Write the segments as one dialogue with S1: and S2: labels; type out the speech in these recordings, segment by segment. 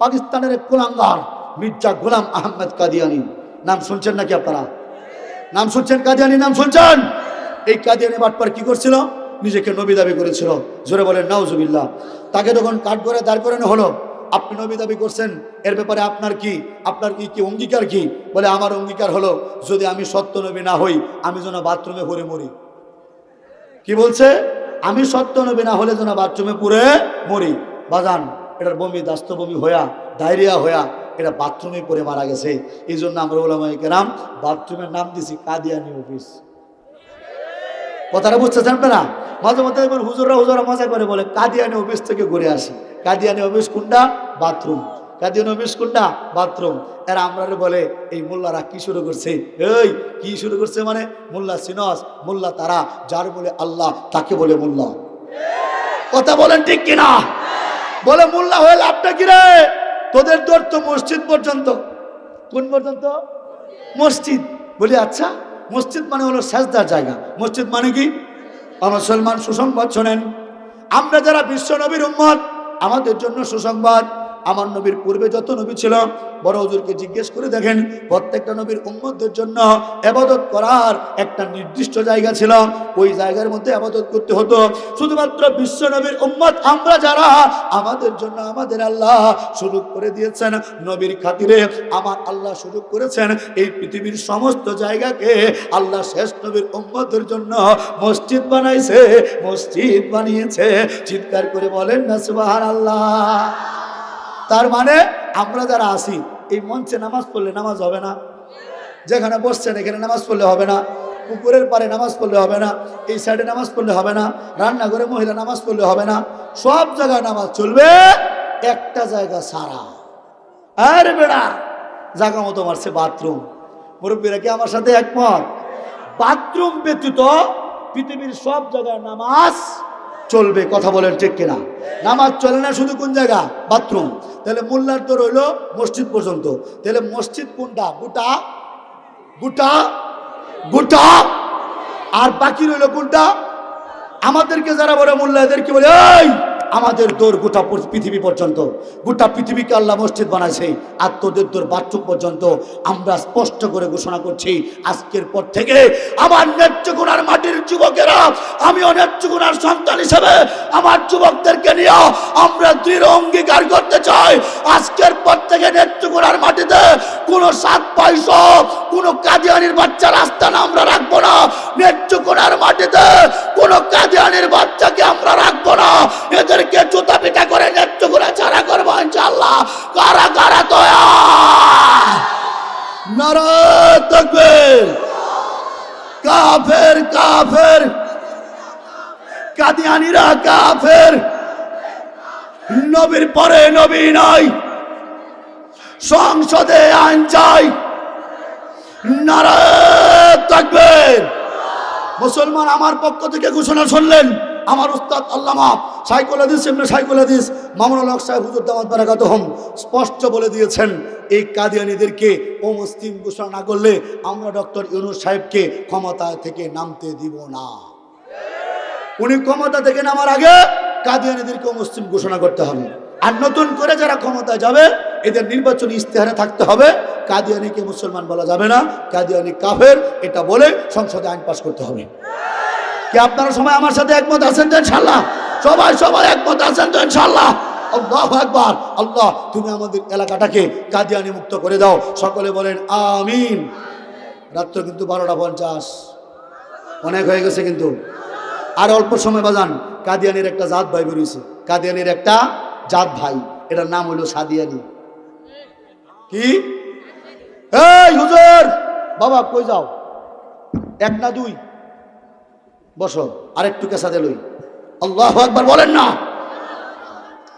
S1: পাকিস্তানের এক কুলাঙ্গার মির্জা গোলাম আহমেদ কাদিয়ানি। নাম শুনছেন নাকি আপনারা? নাম শুনছেন কাদিয়ানি, নাম শুনছেন? এই কাদিয়ানি বাটপার কি করছিল? নিজেকে নবী দাবি করেছিল। জোরে বলেন, নাউজুবিল্লাহ। তাকে তখন কাঠ করে দাঁড় করানো হলো, আপনি নবী দাবি করছেন, এর ব্যাপারে আপনার কি? আপনার কি কি অঙ্গীকার কি? বলে, আমার অঙ্গীকার হলো, যদি আমি সত্য নবী না হই, আমি যেন বাথরুমে পড়ে মরি। কি বলছে? আমি সত্য নবী না হলে যেন বাথরুমে পুরে মরি। বাজান এটার বমি দাস্ত বমি হইয়া, ডায়রিয়া হইয়া এটা বাথরুমে পড়ে মারা গেছে। এই জন্য আমরা ওলামাই কেরাম বাথরুমের নাম দিছি কাদিয়ানি অফিস। কথাটা বুঝতেছেন আপনারা? মাঝে মধ্যে এবার হুজুররা হুজুরা মজা করে বলে কাদিয়ানি অফিস থেকে ঘুরে আসি। কাদিয়ানি অফিস কোনটা? বাথরুম। কাদিয়ানি অফিস কোনটা? বাথরুম। এরা আমরা বলে, এই মোল্লারা কি শুরু করছে? এই, কি শুরু করছে মানে? মোল্লা সিনস, মোল্লা তারা। যার বলে আল্লাহ, তাকে বলে মোল্লা। কথা বলেন ঠিক কিনা? বলে, মোল্লা হয়ে লাভটা কি রে? তোদের দৌড় তো মসজিদ পর্যন্ত। কোন পর্যন্ত? মসজিদ। বলি আচ্ছা মসজিদ মানে হলো সাজদার জায়গা। মসজিদ মানে কি? মুসলমান সুসংবাদ শোনেন। আমরা যারা বিশ্ব নবীর উম্মত, আমাদের জন্য সুসংবাদ। আমার নবীর পূর্বে যত নবী ছিল, বড় হুজুরকে জিজ্ঞেস করে দেখেন, প্রত্যেকটা নবীর উম্মতদের জন্য আবাদত করার একটা নির্দিষ্ট জায়গা ছিল। ওই জায়গার মধ্যে আবাদত করতে হতো। শুধুমাত্র বিশ্ব নবীর উম্মত আমরা যারা, আমাদের জন্য আমাদের আল্লাহ সুযোগ করে দিয়েছেন। নবীর খাতিরে আমার আল্লাহ সুযোগ করেছেন। এই পৃথিবীর সমস্ত জায়গাকে আল্লাহ শেষ নবীর উম্মতের জন্য মসজিদ বানাইছে, মসজিদ বানিয়েছে। চিৎকার করে বলেন না সুবাহান আল্লাহ তার মানে আমরা যারা আসি এই মঞ্চে নামাজ পড়লে নামাজ হবে না। যেখানে বসছেন এখানে নামাজ পড়লে হবে না। পুকুরের পারে নামাজ পড়লে হবে না। এই সাইডে নামাজ পড়লে হবে না। রান্নাঘরে মহিলা নামাজ পড়লে হবে না। সব জায়গায় নামাজ চলবে একটা জায়গা সারা আরে বেড়া জায়গা মতো মারছে বাথরুম মুরব্বীরা কি আমার সাথে একমত? বাথরুম ব্যতীত পৃথিবীর সব জায়গায় নামাজ চলবে, কথা বলেন ঠিক কিনা। নামাজ চলে না শুধু কোন জায়গা? বাথরুম। তাহলে মোল্লার তো রইল মসজিদ পর্যন্ত। তাহলে মসজিদ কোনটা? গোটা? গোটা? গোটা? আর বাকি রইল কোনটা? আমাদেরকে যারা বলে মোল্লা, এদেরকে বলে, এই! আমাদের দৌড় গোটা পৃথিবী পর্যন্ত, গোটা পৃথিবীকে আল্লাহ মসজিদ বানাইছে, আর তোদের দৌড় বাথরুম পর্যন্ত আমরা স্পষ্ট করে ঘোষণা করছি, আজকের পর থেকে আমার নেত্রকোনার মাটির যুবকেরা, আমি নেত্রকোনার সন্তান হিসেবে আমার যুবকদেরকে নিয়ে আমরা দৃঢ় অঙ্গীকার করতে চাই। আজকের পর থেকে নেত্রকোনার মাটিতে কোনো সাত পয়সা, কোনো কাদিয়ানির বাচ্চা রাস্তা না আমরা রাখব না। নেত্রকোনার মাটিতে কোনো কাদিয়ানির বাচ্চাকে আমরা রাখব না। এদেরকে জুতা পিটা করে নেত্রকোনা ছাড়া করব ইনশাল্লাহ কারা কারা তো নারা তকবীর। কাফের কাফের। কাদিয়ানিরা কাফের। নবীর পরে নবী নাই। সংসদে আইন চাই। নারায়ণ থাকবেন মুসলমান আমার পক্ষ থেকে ঘোষণা শুনলেন। আমার উস্তাদ আল্লামা সাইকুল এমনি সাইকুল হাদিস মামুনুল হক সাহেব হুজুর দামাত বারাকাত হোম স্পষ্ট বলে দিয়েছেন, এই কাদিয়ানিদেরকে ও মুসলিম ঘোষণা না করলে আমরা ডক্টর ইউনুস সাহেবকে ক্ষমতা থেকে নামতে দিব না। উনি ক্ষমতা থেকে নামার আগে কাদিয়ানিদেরকে মুসলিম ঘোষণা করতে হবে। আর নতুন করে যারা ক্ষমতায় যাবে, এদের নির্বাচনী ইস্তেহারে থাকতে হবে। কাদিয়ানিকে মুসলমান বলা যাবে না, কাদিয়ানি কাফের, এটা বলে সংসদে আইন পাশ করতে হবে। কি আপনারা সবাই আমার সাথে একমত আছেন তো ইনশাল্লাহ সবাই সবাই একমত আছেন তো ইনশাল্লাহ আল্লাহ একবার আল্লাহ, তুমি আমাদের এলাকাটাকে কাদিয়ানি মুক্ত করে দাও। সকলে বলেন, আমিন। রাত্র কিন্তু বারোটা পঞ্চাশ। অনেক হয়ে গেছে কিন্তু। আর অল্প সময় বাজান, কাদিয়ানির একটা জাত ভাই বেরিয়েছে। কাদিয়ানির একটা জাত ভাই। এটার নাম হলো সাদিয়ানি। কি? এই, হুজুর! বাবা, কই যাও? এক না দুই? বসো, আরেকটু কেসাদে লই। আল্লাহ একবার বলেন না।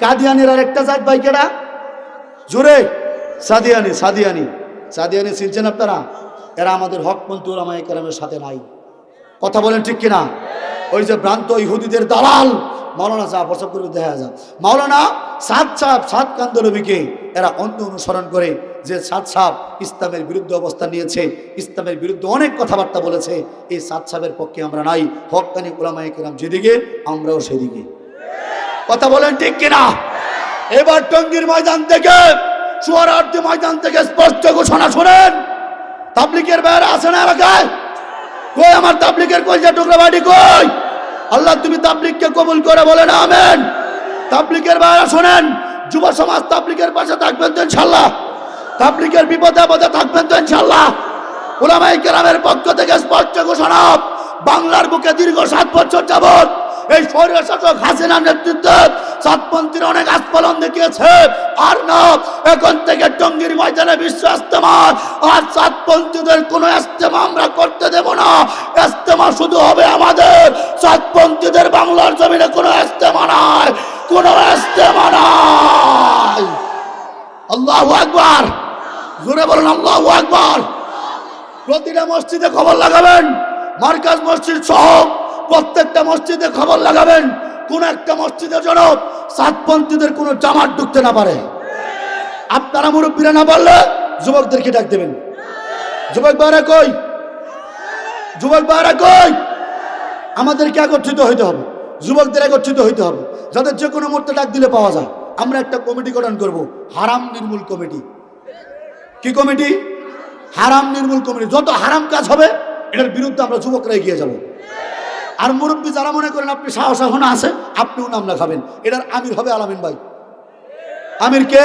S1: কাদিয়ানির আর একটা জাত ভাই কেডা? জোরে। সাদিয়ানি সাদিয়ানি। সাদিয়ানি চিনছেন আপনারা? এরা আমাদের হকপন্থী ওলামাই কেরামের সাথে নাই। কথা বলেন ঠিক কিনা? ওই যে ভ্রান্ত ইহুদিদের দালাল, মাওলানা সাহেব প্রসব করে দেখা যায় মাওলানা সাত সাহেব সাত কান্দলবিকে এরা অন্য অনুসরণ করে যে সাত সাহেব ইসলামের বিরুদ্ধে অবস্থান নিয়েছে, ইসলামের বিরুদ্ধে অনেক কথাবার্তা বলেছে, এই সাত সাহেবের পক্ষে আমরা নাই। হকানি ওলামাই কেরাম যেদিকে, আমরাও সেদিকে। কথা বলেন ঠিক কিনা? এবার টঙ্গীর ময়দান থেকে সুয়ারার্দি ময়দান থেকে স্পষ্ট ঘোষণা শোনেন। তাবলিকের বাইরে আছে না এলাকায়? কই আমার তাবলিকের কই যে টুকরা বাড়ি কই? আল্লাহ তুমি তাবলিককে কবুল করে বলেন আমেন। তাবলিকের বাইরে শোনেন যুব সমাজ তাবলিকের পাশে থাকবেন তো ইনশাল্লাহ তাবলিকের বিপদে আপদে থাকবেন তো ইনশাল্লাহ ওলামাই কেরামের পক্ষ থেকে স্পষ্ট ঘোষণা, বাংলার বুকে দীর্ঘ সাত বছর যাবৎ এই শরীর শাসক হাসিনার নেতৃত্বে সাতপন্থীর অনেক আস্ফলন দেখিয়েছে। আর না, এখন থেকে টঙ্গীর ময়দানে বিশ্ব ইস্তেমা আর সাতপন্থীদের কোনো ইস্তেমা আমরা করতে দেব না। ইস্তেমা শুধু হবে আমাদের। সাতপন্থীদের বাংলার জমিনে কোনো ইস্তেমা নাই। কোনো ইস্তেমা নাই আল্লাহু আকবার। জোরে বলুন, আল্লাহু আকবার। প্রতিটা মসজিদে খবর লাগাবেন, মার্কাজ মসজিদ সহ প্রত্যেকটা মসজিদে খবর লাগাবেন, কোন একটা মসজিদের জন্য সাতপন্থীদের কোনো জামাত ঢুকতে না পারে। আপনারা মুরব্বীরা না পারলে যুবকদেরকে ডাক দেবেন। যুবক বাইরা কই? যুবক বাইরা কই? আমাদেরকে একত্রিত হইতে হবে। যুবকদের একত্রিত হইতে হবে, যাদের যে কোনো মুহূর্তে ডাক দিলে পাওয়া যায়। আমরা একটা কমিটি গঠন করব, হারাম নির্মূল কমিটি। কি কমিটি? হারাম নির্মূল কমিটি। যত হারাম কাজ হবে, এটার বিরুদ্ধে আমরা যুবকরা এগিয়ে যাব। আর মুরব্বী যারা মনে করেন আপনি সাহস এখন আছে, আপনিও নাম লেখাবেন। এটার আমির হবে আলামিন ভাই। আমির কে?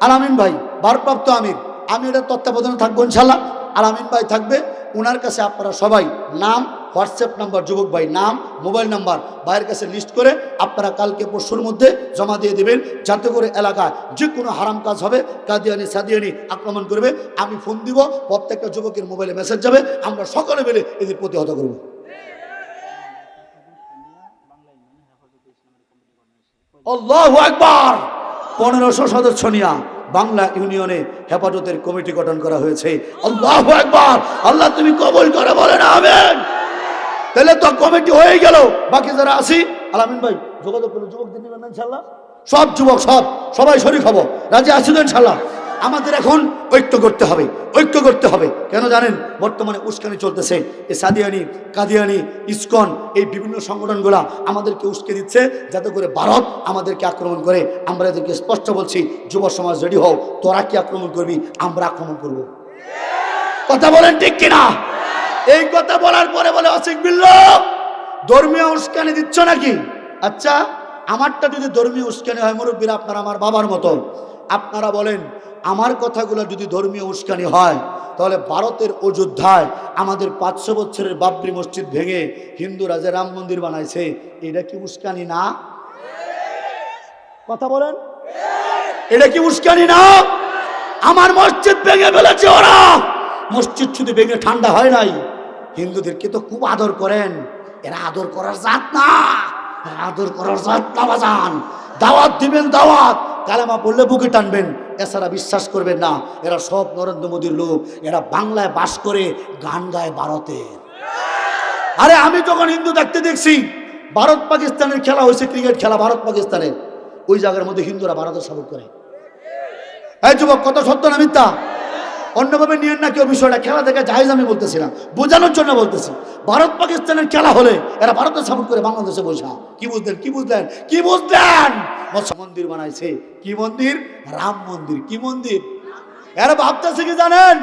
S1: আলামিন ভাই। ভারপ্রাপ্ত আমির। আমি এটার তত্ত্বাবধানে থাকব ইনশাল্লাহ আলামিন ভাই থাকবে। ওনার কাছে আপনারা সবাই নাম হোয়াটসঅ্যাপ নাম্বার, যুবক ভাই নাম, মোবাইল নাম্বার, ভাইয়ের কাছে লিস্ট করে আপনারা কালকে পরশুর মধ্যে জমা দিয়ে দেবেন। যাতে করে এলাকায় যে কোনো হারাম কাজ হবে, কাদিয়ানি, সাদিয়ানি আক্রমণ করবে। আমি ফোন দিব, প্রত্যেকটা যুবকের মোবাইলে মেসেজ যাবে। আমরা সকলে মিলে এদের প্রতিহত করব। আকবার! পনেরোশো সদস্য নিয়া বাংলা ইউনিয়নে হেফাজতের কমিটি গঠন করা হয়েছে। আল্লাহু আকবার! আল্লাহ তুমি কবল করে বলেন, আমেন! তাহলে তো কমিটি হয়ে গেল। বাকি যারা আছি, আলামিন ভাই, যোগাযোগ করুন যুবকদের নেবেন ইনশাল্লাহ সব যুবক, সব। সবাই শরীর হব। রাজি আছি তো ইনশাল্লাহ আমাদের এখন ঐক্য করতে হবে, ঐক্য করতে হবে। কেন জানেন, বর্তমানে উস্কানি চলতেছে। এই সাদিয়ানি, কাদিয়ানি, ইসকন, এই বিভিন্ন সংগঠনগুলা আমাদেরকে উস্কে দিচ্ছে যাতে করে ভারত আমাদেরকে আক্রমণ করে। আমরা এদেরকে স্পষ্ট বলছি, যুব সমাজ রেডি হও, তোরা কি আক্রমণ করবি, আমরা আক্রমণ করব। কথা বলেন ঠিক কিনা? এই কথা বলার পরে বলে, অসিক বিল্ল, ধর্মীয় উস্কানি দিচ্ছ নাকি? আচ্ছা আমারটা যদি ধর্মীয় উস্কানি হয়, মুরব্বীরা, আপনার আমার বাবার মতো। আপনারা বলেন, আমার কথাগুলো যদি ধর্মীয় উস্কানি হয়, তাহলে ভারতের অযোধ্যায় আমাদের পাঁচশো বছরের বাবরি মসজিদ ভেঙে হিন্দুরা যে রাম মন্দির বানাইছে, এটা কি উস্কানি না? কথা বলেন। এটা কি উস্কানি না? আমার মসজিদ ভেঙে ফেলেছে ওরা। মসজিদ শুধু ভেঙে ঠান্ডা হয় নাই। হিন্দুদেরকে তো খুব আদর করেন। এরা আদর করার জাত না। আদর করার জাত না, বাজান। দাওয়াত দিবেন, দাওয়াত। কালেমা বললে বুকে টানবেন। এছাড়া বিশ্বাস করবেন না, এরা সব নরেন্দ্র মোদীর লোক। এরা বাংলায় বাস করে গান গায় ভারতের আরে আমি যখন হিন্দু দেখতে দেখছি, ভারত পাকিস্তানের খেলা হয়েছে, ক্রিকেট খেলা ভারত পাকিস্তানের। ওই জায়গার মধ্যে হিন্দুরা ভারতের সাপোর্ট করে। এই যুবক কত সত্য না মিথ্যা? অন্যভাবে নিয়েন না কেউ বিষয়টা? খেলা দেখে জাহেজ আমি বলতেছিলাম। বোঝানোর জন্য বলতেছি। ভারত পাকিস্তানের খেলা হলে এরা ভারতের সাপোর্ট করে বাংলাদেশে বসা। কি বুঝলেন? কি বুঝলেন? কি বুঝলেন? মন্দির বানাইছে। কি মন্দির? রাম মন্দির। কি মন্দির? এরা ভাবতেছে কি জানেন?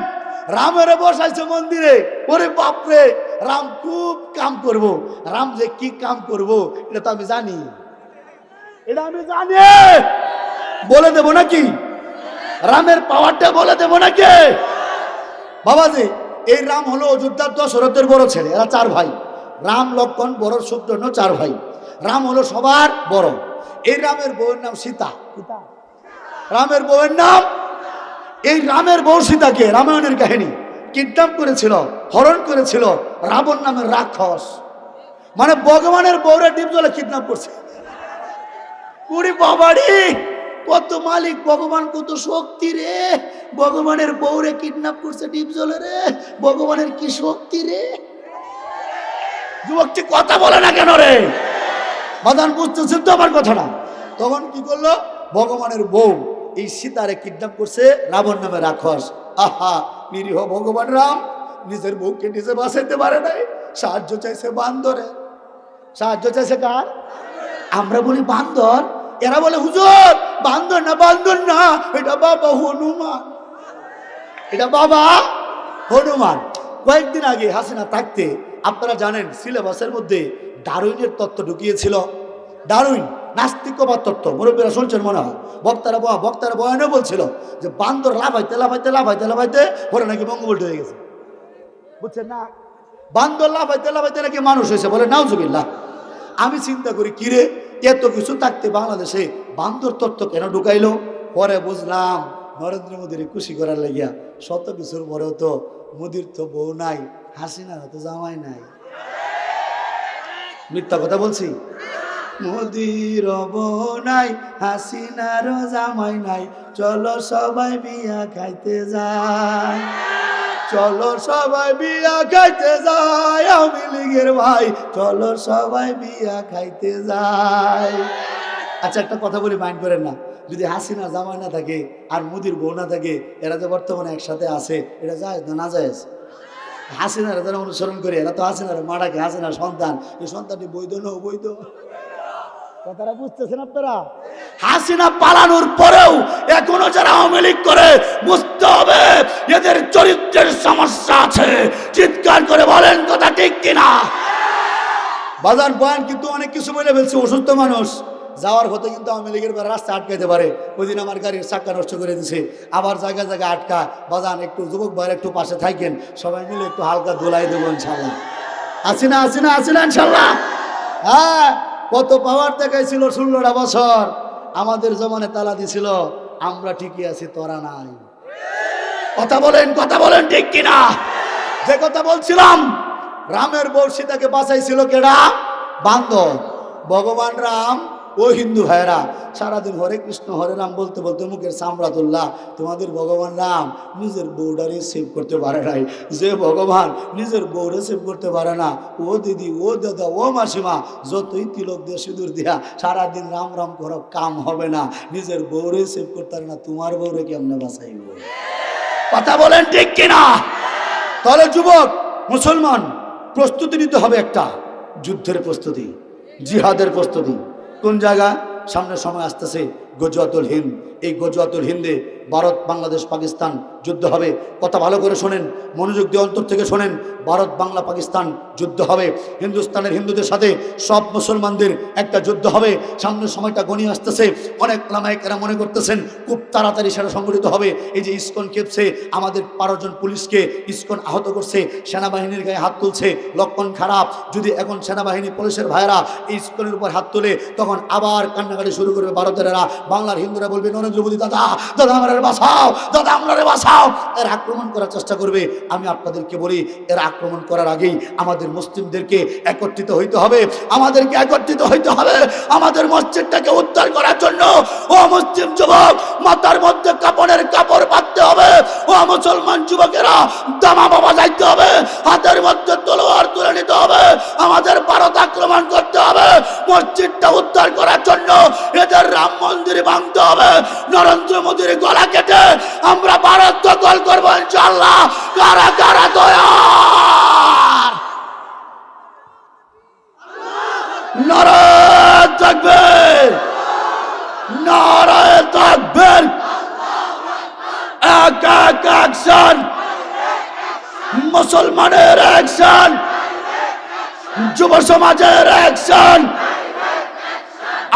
S1: রামের বসাইছে মন্দিরে। ওরে বাপরে! রাম খুব কাম করব। রাম যে কি কাম করব, এটা তো আমি জানি। এটা আমি জানি! বলে দেব নাকি? রামের পাওয়ারটা বলে দেব নাকি? বাবাজি এই রাম হলো অযোধ্যার দশরথের বড় ছেলে এরা চার ভাই। রাম লক্ষণ বড় সুপ্রন্ন চার ভাই। রাম হলো সবার বড়। এই রামের বউয়ের নাম সীতা। সীতা। রামের বউয়ের নাম? এই রামের বউ সীতাকে রামায়ণের কাহিনী কিডন্যাপ করেছিল হরণ করেছিল রাবণ নামের রাক্ষস। মানে ভগবানের বউরে ডিপ জলে কিডন্যাপ করছে। কুড়ি বাবাড়ি কত মালিক, ভগবান কত শক্তি রে? ভগবানের বউরে কিডন্যাপ করছে ডিপ জলে রে? ভগবানের কি শক্তি রে? যুবকটি কথা বলে না কেন রে? বাদান বুঝতেছেন তো আমার কথাটা? তখন কি করল? ভগবানের বউ এই সীতারে কিডন্যাপ করছে রাবণ নামে রাক্ষস। আহা, নিরীহ ভগবান রাম, নিজের বউকে নিজে বাঁচাইতে পারে নাই, সাহায্য চাইছে বান্দরে। সাহায্য চাইছে কার? আমরা বলি বান্দর। এরা বলে, হুজুর, বান্দর না বান্দর না, এটা বাবা হনুমান। এটা বাবা হনুমান। কয়েকদিন আগে হাসিনা থাকতে, আপনারা জানেন, সিলেবাসের মধ্যে ডারুইনের তত্ত্ব ঢুকিয়েছিল। ডারুইন নাস্তিকবাদ তত্ত্ব, মুরব্বীরা শুনছেন মনে হয়? বক্তারা বয়া বক্তারা বয়ানে বলছিল যে, বান্দর লাফাইতে লাফাইতে লাফাইতে লাফাইতে পরে নাকি বঙ্গবল্ট হয়ে গেছে। বুঝছেন না? বান্দর লাফাইতে লাফাইতে নাকি মানুষ হয়েছে বলে নাও নাউজুবিল্লাহ, আমি চিন্তা করি কিরে এত কিছু থাকতে বাংলাদেশে বান্দর তত্ত্ব কেন ঢুকাইলো? পরে বুঝলাম নরেন্দ্র মোদীর খুশি করার লাগিয়া শত কিছুর পরেও তো মোদির তো বউ নাই হাসিনার তো জামাই নাই। মিথ্যা কথা বলছি? মোদির বউ নাই হাসিনার জামাই নাই, চলো সবাই বিয়া খাইতে যায় চলো সবাই বিয়া খাইতে যায় আমি লীগের ভাই। চলো সবাই বিয়া খাইতে যায় আচ্ছা একটা কথা বলি মাইন্ড করেন না। যদি হাসিনা জামাই না থাকে, আর মুদির বউ না থাকে, এরা যে বর্তমানে একসাথে আছে, এটা যায় না না যায় হাসিনার যারা অনুসরণ করে, এরা তো হাসিনার মাটাকে হাসিনার সন্তান। এই সন্তানটি বৈধ না অবৈধ? কথাটা বুঝতেছেন আপনারা? হাসিনা পালানোর পরেও এখনও যারা আওয়ামী লীগ করে বুঝতে হবে এদের চরিত্রের সমস্যা আছে। চিৎকার করে বলেন কথা ঠিক কিনা? বাজার বয়ান কিন্তু অনেক কিছু বলে ফেলছে অসুস্থ মানুষ। যাওয়ার হতে কিন্তু আওয়ামী লীগের রাস্তা আটকাইতে পারে। ওই দিন আমার গাড়ির চাক্কা নষ্ট করে দিছে। আবার জায়গায় জায়গায় আটকা। বাজান একটু যুবক ভাইয়ের একটু পাশে থাকেন। সবাই মিলে একটু হালকা দোলাই দেবো ইনশাল্লাহ। আসি না আসি না আসি না ইনশাল্লাহ। হ্যাঁ। কত পাওয়ার দেখাইছিল ষোলোটা বছর। আমাদের জমানে তালা দিছিল, আমরা ঠিকই আছি, তোরা নাই। কথা বলেন কথা বলেন ঠিক কিনা? যে কথা বলছিলাম, রামের বউ সীতাকে বাঁচাইছিল কেডা? বান্ধব ভগবান রাম ও হিন্দু ভাইরা সারাদিন হরে কৃষ্ণ, হরে রাম বলতে বলতে মুখের সামরাতুল্লাহ, তোমাদের ভগবান রাম নিজের বউডারে সেভ করতে পারে নাই। যে ভগবান নিজের বউরে সেভ করতে পারে না, ও দিদি, ও দাদা, ও মাসিমা, যতই তিলক দিয়ে সিঁদুর দিয়া সারাদিন রাম রাম করো, কাম হবে না। নিজের বউরে সেভ করতে পারে না, তোমার বউরে কেমনে বাঁচাইব? কথা বলেন ঠিক কিনা? তাহলে যুবক, মুসলমান, প্রস্তুতি নিতে হবে একটা, যুদ্ধের প্রস্তুতি, জিহাদের প্রস্তুতি। কোন জায়গা? সামনে সময় আসতেছে গজুয়াতুল হিন্দ। এই গজুয়াতুল হিন্দে ভারত বাংলাদেশ পাকিস্তান যুদ্ধ হবে। কথা ভালো করে শোনেন, মনোযোগ দিয়ে অন্তর থেকে শোনেন, ভারত, বাংলা, পাকিস্তান যুদ্ধ হবে। হিন্দুস্তানের হিন্দুদের সাথে সব মুসলমানদের একটা যুদ্ধ হবে। সামনের সময়টা গণিয়ে আসতেছে। অনেক লামায়িকেরা মনে করতেছেন, খুব তাড়াতাড়ি সেটা সংগঠিত হবে। এই যে ইস্কন কেপসে আমাদের বারো জন পুলিশকে ইস্কন আহত করছে, সেনাবাহিনীর গায়ে হাত তুলছে, লক্ষণ খারাপ। যদি এখন সেনাবাহিনী পুলিশের ভাইয়েরা এই ইস্কনের উপর হাত তুলে, তখন আবার কান্নাকাটি শুরু করবে ভারতেরা বাংলার হিন্দুরা বলবে, নরেন্দ্র মোদী, দাদা দাদা আমার বাঁচাও, দাদা আপনারে বাঁচাও। এর আক্রমণ করার চেষ্টা করবে। আমি আপনাদেরকে বলি, এর আক্রমণ করার আগেই আমাদের মুসলিমদেরকে একত্রিত হইতে হবে। আমাদেরকে একত্রিত হইতে হবে আমাদের মসজিদটাকে উদ্ধার করার জন্য। ও মুসলিম যুবক, মাথার মধ্যে কাপড়ের কাপড় বাঁধতে হবে। ও মুসলমান যুবকেরা, দামা বাবা যাইতে হবে। হাতের মধ্যে তলোয়ার তুলে নিতে হবে। আমাদের ভারত আক্রমণ করতে হবে। মসজিদটা উদ্ধার করার জন্য এদের রাম মন্দির ভাঙতে হবে। নরেন্দ্র মোদীর গলা কেটে আমরা ভারত দখল করব ইনশাল্লাহ কারা কারা দয়ার নারায়ণ থাকবেন। নারায়ণ থাকবেন। এক এক অ্যাকশন মুসলমানের অ্যাকশন যুব সমাজের অ্যাকশন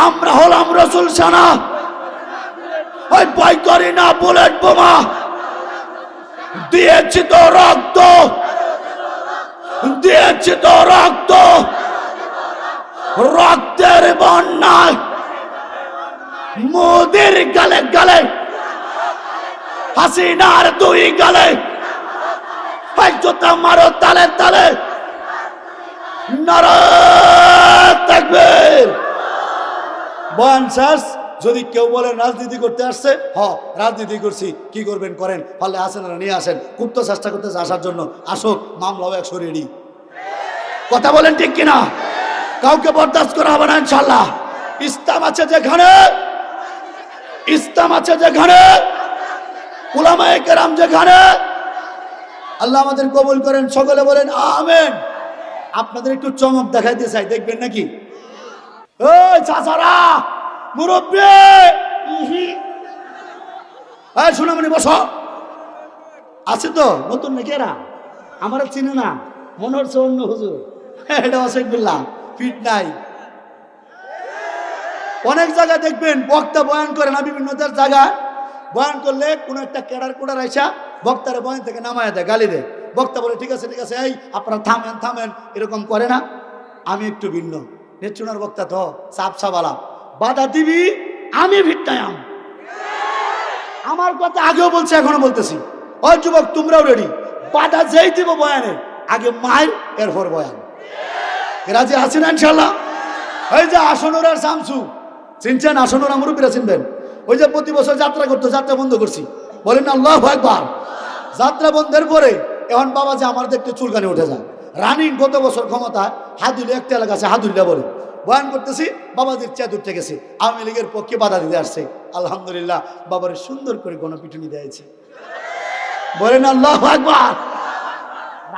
S1: আমরা হলাম রসুল সেনা। ওই ভয় করি না বুলেট বোমা। দিয়েছি তো রক্ত। দিয়েছি তো রক্ত। রক্তের বন্যায় মোদের গালে গালে, হাসিনার দুই গালে জোতা মারো তালে তালে। নারায়ণ থাকবে। বয়ান যদি কেউ বলে রাজনীতি করতে আসছে, হ, রাজনীতি করছি, কি করবেন করেন, পারলে আসেন না নিয়ে আসেন। খুব তো চেষ্টা করতেছে আসার জন্য। আসুক মামলাও একশো রেডি কথা বলেন ঠিক কিনা? কাউকে বরদাস্ত করা হবে না ইনশাল্লাহ ইসলাম আছে যেখানে, ইসলাম আছে যেখানে, উলামায়ে কেরাম যেখানে। আল্লাহ আমাদের কবুল করেন, সকলে বলেন আমেন। আপনাদের একটু চমক দেখাইতে চাই, দেখবেন নাকি? ওই চাচারা! মুরব্বী! এই সোনামণি বসো। আছে তো নতুন মেকেরা আমার চিনে না। মনে হচ্ছে অন্য হুজুর। এটা অশেখ বিল্লা ফিট নাই। অনেক জায়গায় দেখবেন বক্তা বয়ান করে না বিভিন্ন জায়গায়। বয়ান করলে কোনো একটা কেডার কোডার আইসা বক্তারে বয়ান থেকে নামায় দেয় গালি দেয়। বক্তা বলে ঠিক আছে ঠিক আছে এই আপনারা থামেন থামেন। এরকম করে না। আমি একটু ভিন্ন। নেচুনার বক্তা তো সাপ সাবালা বাধা দিবি, আমি ভিট্টায়াম আমার কথা আগেও বলছে, এখনও বলতেছি। ওই যুবক, তোমরাও রেডি বাধা যেই দিব বয়ানে, আগে মায়ের এরপর বয়ান। রাজি আছেন ইনশাল্লাহ ওই যে আসনুর আর শামসু, চিনছেন? আসনুর মুরব্বীরা চিনবেন? ওই যে প্রতি বছর যাত্রা করতো, যাত্রা বন্ধ করছি। বলেন আল্লাহ একবার যাত্রা বন্ধের পরে, এখন বাবা যে আমার দেখতে চুলকানি উঠে যায়। রানিং গত বছর ক্ষমতা হাদুলি একটা এলাকা আছে হাদুলিয়া বলে। বয়ান করতেছি, বাবাদের চেয়াদ উঠে গেছে। আওয়ামী লীগের পক্ষে বাধা দিতে আসছে। আলহামদুলিল্লাহ, বাবার সুন্দর করে গণপিটুনি দিয়েছে বলেন আল্লাহ একবার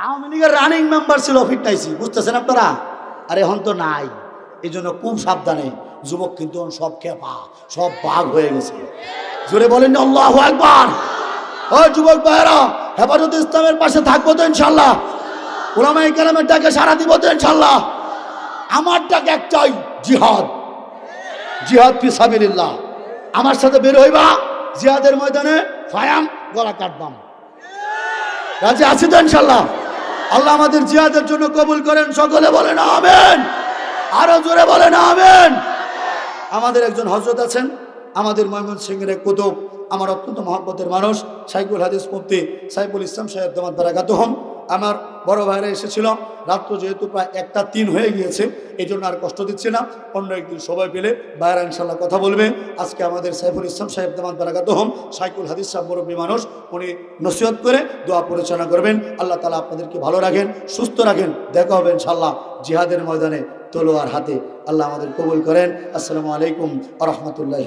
S1: আওয়ামী লীগের রানিং মেম্বার ছিল ফিটনাইছি বুঝতেছেন আপনারা? আরে এখন তো নাই। এই জন্য খুব সাবধানে, যুবক কিন্তু সব খেপা, সব বাঘ হয়ে গেছে। জোরে বলেন আল্লাহ একবার ও যুবক ভাইয়েরা, হেফাজত ইসলামের পাশে থাকব তো ইনশাল্লাহ ওলামাই কালামের ডাকে সারা দিব তো ইনশাল্লাহ আমার ডাক একটাই, জিহাদ। জিহাদ ফি সাবিলিল্লাহ। আমার সাথে বের হইবা, জিহাদের ময়দানে ফায়াম, গলা কাটবাম রাজি আছি তো ইনশাল্লাহ? আল্লাহ আমাদের জিহাদের জন্য কবুল করেন, সকলে বলেন আমেন। আরও জোরে বলেন আমেন। আমাদের একজন হজরত আছেন, আমাদের ময়মন সিংহের এক কুতুব, আমার অত্যন্ত মহব্বতের মানুষ, সাইকুল হাদিস মুফতি সাইফুল ইসলাম সাহেব দামাত বারাকাত হন আমার বড় ভাইরা এসেছিল। রাত্র যেহেতু প্রায় একটা তিন হয়ে গিয়েছে এই জন্য আর কষ্ট দিচ্ছে না। অন্য একদিন সবাই পেলে ভাইরা ইনশাল্লাহ কথা বলবে। আজকে আমাদের সাইফুল ইসলাম সাহেব দামাত বারাকাত হম, সাইকুল হাদিস সাহেব মুরব্বী মানুষ, উনি নসিহত করে দোয়া পরিচালনা করবেন। আল্লাহ তালা আপনাদেরকে ভালো রাখেন, সুস্থ রাখেন। দেখা হবে ইনশাল্লাহ জিহাদের ময়দানে তলোয়ার হাতে। আল্লাহ আমাদের কবুল করেন। আসসালামু আলাইকুম আ রহমতুল্লাহ